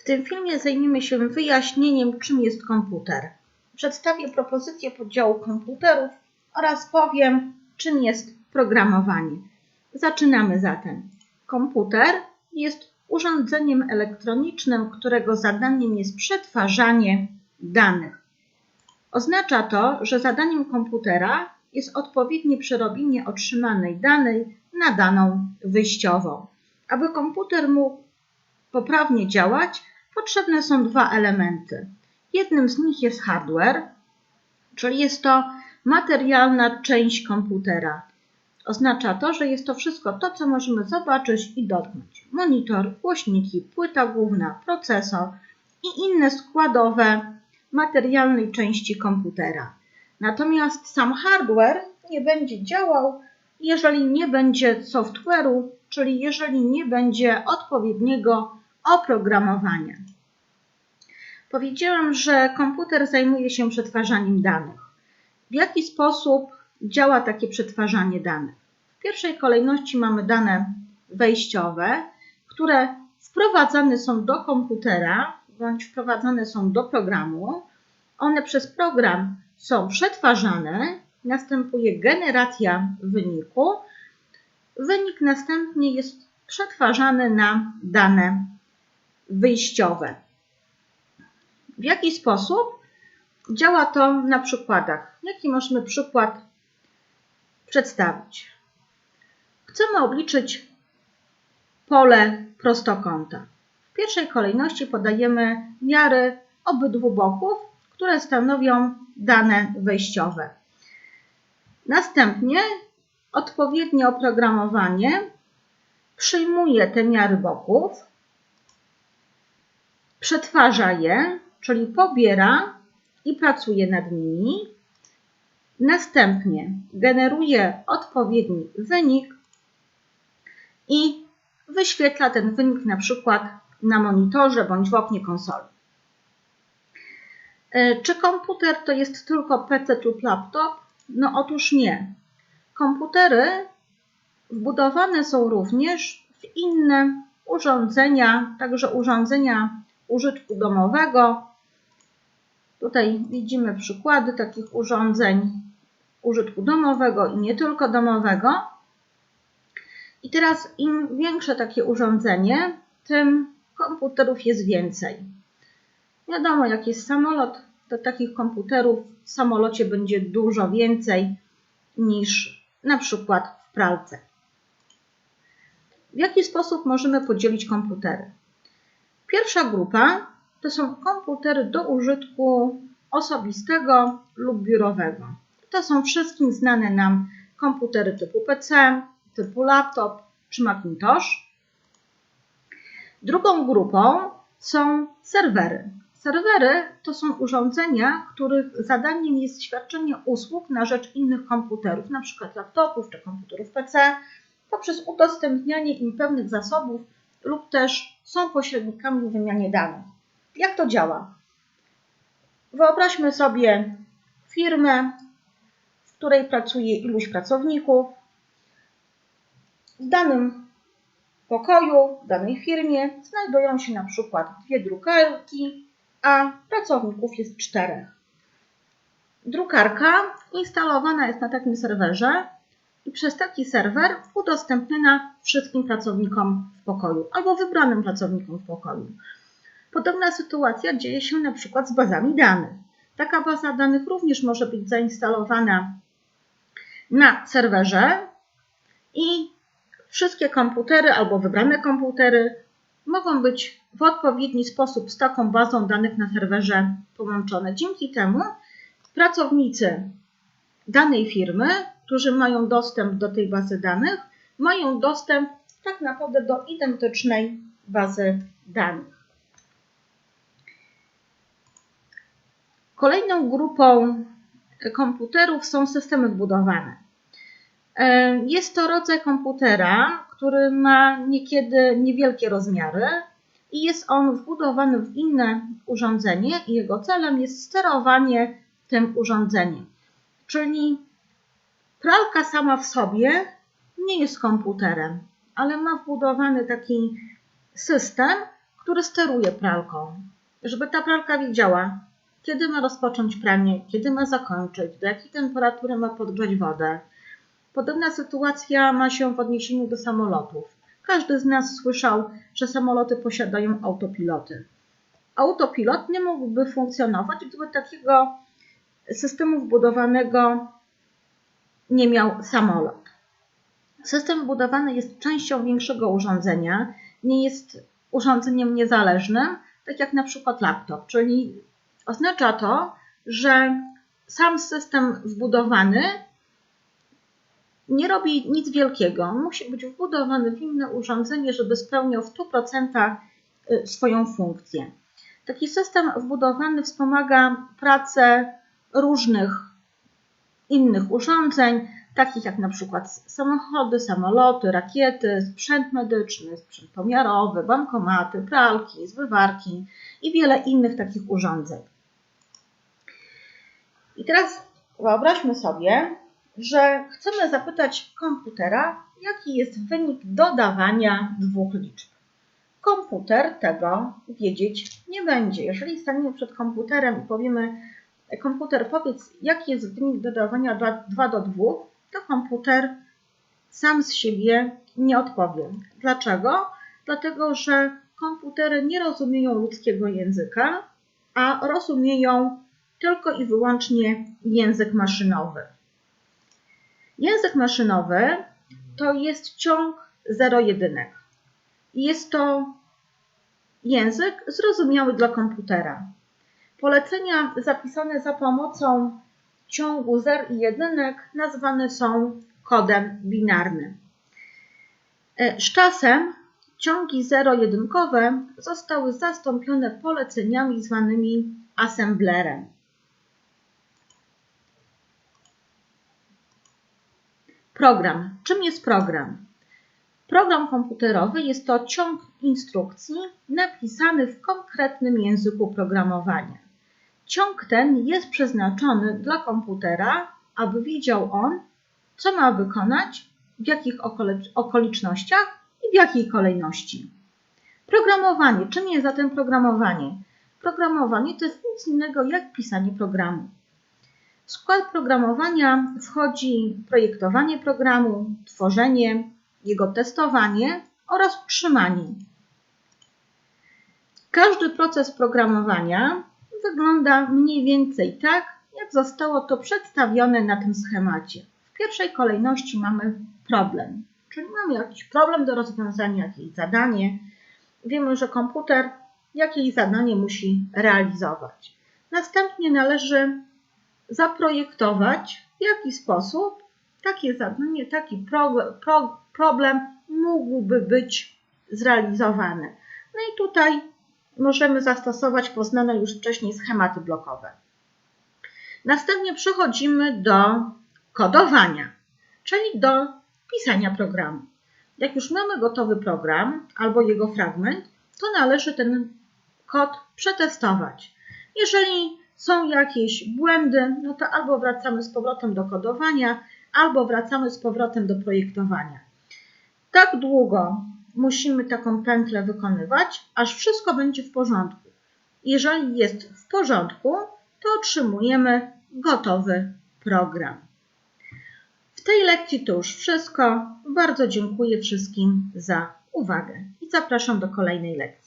W tym filmie zajmiemy się wyjaśnieniem, czym jest komputer. Przedstawię propozycję podziału komputerów oraz powiem, czym jest programowanie. Zaczynamy zatem. Komputer jest urządzeniem elektronicznym, którego zadaniem jest przetwarzanie danych. Oznacza to, że zadaniem komputera jest odpowiednie przerobienie otrzymanej danej na daną wyjściową. Aby komputer mógł poprawnie działać, potrzebne są dwa elementy. Jednym z nich jest hardware, czyli jest to materialna część komputera. Oznacza to, że jest to wszystko to, co możemy zobaczyć i dotknąć. Monitor, głośniki, płyta główna, procesor i inne składowe materialnej części komputera. Natomiast sam hardware nie będzie działał, jeżeli nie będzie software'u, czyli jeżeli nie będzie odpowiedniego oprogramowania. Powiedziałam, że komputer zajmuje się przetwarzaniem danych. W jaki sposób działa takie przetwarzanie danych? W pierwszej kolejności mamy dane wejściowe, które wprowadzane są do komputera bądź wprowadzane są do programu. One przez program są przetwarzane, następuje generacja wyniku. Wynik następnie jest przetwarzany na dane wyjściowe. W jaki sposób działa to na przykładach? Jaki możemy przykład przedstawić? Chcemy obliczyć pole prostokąta. W pierwszej kolejności podajemy miary obydwu boków, które stanowią dane wejściowe. Następnie odpowiednie oprogramowanie przyjmuje te miary boków, przetwarza je, czyli pobiera i pracuje nad nimi. Następnie generuje odpowiedni wynik i wyświetla ten wynik na przykład na monitorze bądź w oknie konsoli. E, czy komputer to jest tylko PC lub laptop? No otóż nie. Komputery wbudowane są również w inne urządzenia, także urządzenia użytku domowego. Tutaj widzimy przykłady takich urządzeń użytku domowego i nie tylko domowego. I teraz im większe takie urządzenie, tym komputerów jest więcej. Wiadomo, jak jest samolot, to takich komputerów w samolocie będzie dużo więcej niż na przykład w pralce. W jaki sposób możemy podzielić komputery? Pierwsza grupa to są komputery do użytku osobistego lub biurowego. To są wszystkim znane nam komputery typu PC, typu laptop czy Macintosh. Drugą grupą są serwery. Serwery to są urządzenia, których zadaniem jest świadczenie usług na rzecz innych komputerów, np. laptopów czy komputerów PC, poprzez udostępnianie im pewnych zasobów lub też są pośrednikami w wymianie danych. Jak to działa? Wyobraźmy sobie firmę, w której pracuje iluś pracowników. W danym pokoju, w danej firmie znajdują się na przykład dwie drukarki, a pracowników jest czterech. Drukarka instalowana jest na takim serwerze i przez taki serwer udostępniona wszystkim pracownikom w pokoju albo wybranym pracownikom w pokoju. Podobna sytuacja dzieje się na przykład z bazami danych. Taka baza danych również może być zainstalowana na serwerze i wszystkie komputery albo wybrane komputery mogą być w odpowiedni sposób z taką bazą danych na serwerze połączone. Dzięki temu pracownicy danej firmy, którzy mają dostęp do tej bazy danych, mają dostęp tak naprawdę do identycznej bazy danych. Kolejną grupą komputerów są systemy wbudowane. E, jest to rodzaj komputera, który ma niekiedy niewielkie rozmiary i jest on wbudowany w inne urządzenie i jego celem jest sterowanie tym urządzeniem. Czyli pralka sama w sobie nie jest komputerem, ale ma wbudowany taki system, który steruje pralką, żeby ta pralka wiedziała, kiedy ma rozpocząć pranie, kiedy ma zakończyć, do jakiej temperatury ma podgrzać wodę. Podobna sytuacja ma się w odniesieniu do samolotów. Każdy z nas słyszał, że samoloty posiadają autopiloty. Autopilot nie mógłby funkcjonować, gdyby takiego systemu wbudowanego nie miał samolot. System wbudowany jest częścią większego urządzenia, nie jest urządzeniem niezależnym, tak jak na przykład laptop, czyli oznacza to, że sam system wbudowany nie robi nic wielkiego. Musi być wbudowany w inne urządzenie, żeby spełniał w 100% y, swoją funkcję. Taki system wbudowany wspomaga pracę różnych innych urządzeń, takich jak na przykład samochody, samoloty, rakiety, sprzęt medyczny, sprzęt pomiarowy, bankomaty, pralki, zbywarki i wiele innych takich urządzeń. I teraz wyobraźmy sobie, że chcemy zapytać komputera, jaki jest wynik dodawania dwóch liczb. Komputer tego wiedzieć nie będzie. Jeżeli staniemy przed komputerem i powiemy, komputer powiedz, jaki jest wynik dodawania 2 do 2, to komputer sam z siebie nie odpowie. Dlaczego? Dlatego, że komputery nie rozumieją ludzkiego języka, a rozumieją tylko i wyłącznie język maszynowy. Język maszynowy to jest ciąg zero-jedynek. Jest to język zrozumiały dla komputera. Polecenia zapisane za pomocą ciągu zer i jedynek nazwane są kodem binarnym. E, z czasem ciągi zero-jedynkowe zostały zastąpione poleceniami zwanymi assemblerem. Program. Czym jest program? Program komputerowy jest to ciąg instrukcji napisany w konkretnym języku programowania. Ciąg ten jest przeznaczony dla komputera, aby wiedział on, co ma wykonać, w jakich okolicznościach i w jakiej kolejności. Programowanie. Czym jest zatem programowanie? Programowanie to jest nic innego jak pisanie programu. W skład programowania wchodzi projektowanie programu, tworzenie, jego testowanie oraz utrzymanie. Każdy proces programowania wygląda mniej więcej tak, jak zostało to przedstawione na tym schemacie. W pierwszej kolejności mamy problem, czyli mamy jakiś problem do rozwiązania, jakieś zadanie. Wiemy, że komputer jakieś zadanie musi realizować. Następnie należy zaprojektować, w jaki sposób takie zadanie, taki problem mógłby być zrealizowany. No i tutaj możemy zastosować poznane już wcześniej schematy blokowe. Następnie przechodzimy do kodowania, czyli do pisania programu. Jak już mamy gotowy program albo jego fragment, to należy ten kod przetestować. Jeżeli są jakieś błędy, no to albo wracamy z powrotem do kodowania, albo wracamy z powrotem do projektowania. Tak długo musimy taką pętlę wykonywać, aż wszystko będzie w porządku. Jeżeli jest w porządku, to otrzymujemy gotowy program. W tej lekcji to już wszystko. Bardzo dziękuję wszystkim za uwagę i zapraszam do kolejnej lekcji.